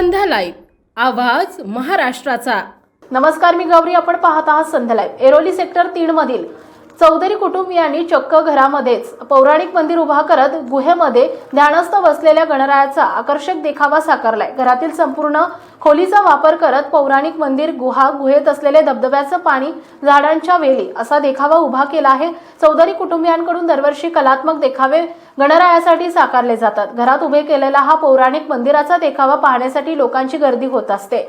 संध्या live. आवाज महाराष्ट्राचा. नमस्कार मी गौरी. आपण पाहत आहात संध्यालाईव्ह एरोली सेक्टर तीन मधील चौधरी कुटुंबियांनी चक्क घरामध्येच पौराणिक मंदिर उभा करत गुहेमध्ये ध्यानस्थ बसलेल्या गणरायाचा आकर्षक देखावा साकारलाय. घरातील संपूर्ण खोलीचा वापर करत पौराणिक मंदिर गुहा गुहेत असलेले धबधब्याचं पाणी झाडांच्या वेली असा देखावा उभा केला आहे. चौधरी कुटुंबियांकडून दरवर्षी कलात्मक देखावे गणरायासाठी साकारले जातात. घरात उभे केलेला हा पौराणिक मंदिराचा देखावा पाहण्यासाठी लोकांची गर्दी होत असते.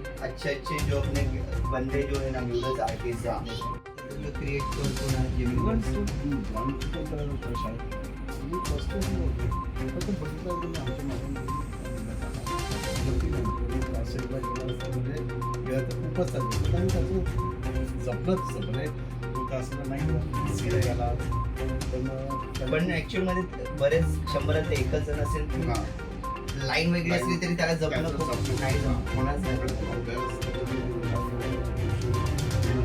अच्छे अच्छे जो अपने बंदे जो है ना म्यूरल्स आर्टिस्ट है क्रिएट करतो ना जे खूपच आम्ही त्याचं जपलंच जपलंय. तो तर असं नाही आला. पण अं, पण ऍक्च्युअलमध्ये बरेच शंभरात एकच जण असेल की. लाईन वेगळी असली तरी त्याला त्याचं खूप. नाही होणार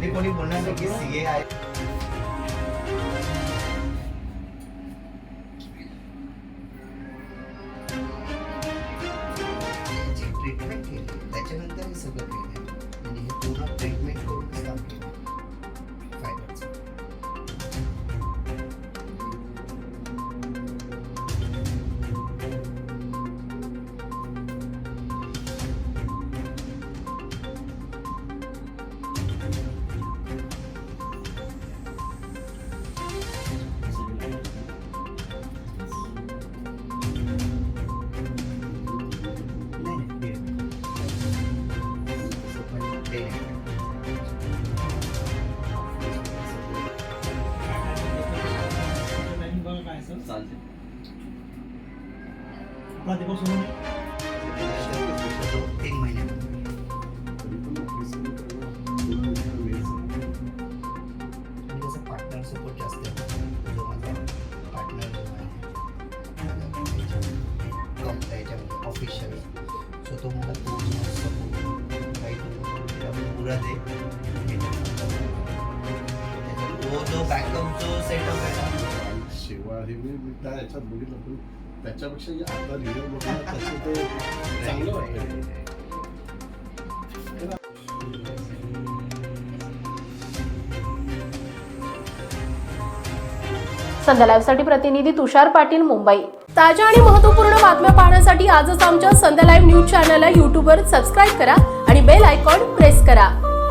ते कोणी बोलणार नाही की सीए आहे. महिन्याला वेळच नाही. आणि त्याचा पार्टनर सपोर्ट जास्त आहे जो माझा पार्टनर जो आहे कम याच्यामध्ये ऑफिशियल सो तो मला पूर्ण सपोर्ट काही तो पुरा दे तो जो बॅकअप जो सेटअप आहे ना शेवा हे मी मी त्या याच्यात बघितलं पण त्याच्यापेक्षा जे आता बघणं त्याचं ते चांगलं वाटतं संध्या लाईव्हसाठी प्रतिनिधी तुषार पाटील मुंबई. ताज्या आणि महत्त्वपूर्ण बातम्या पाहण्यासाठी आजच आमच्या संध्या लाईव्ह न्यूज चॅनलला यूट्यूबवर सबस्क्राईब करा आणि बेल आयकॉन प्रेस करा.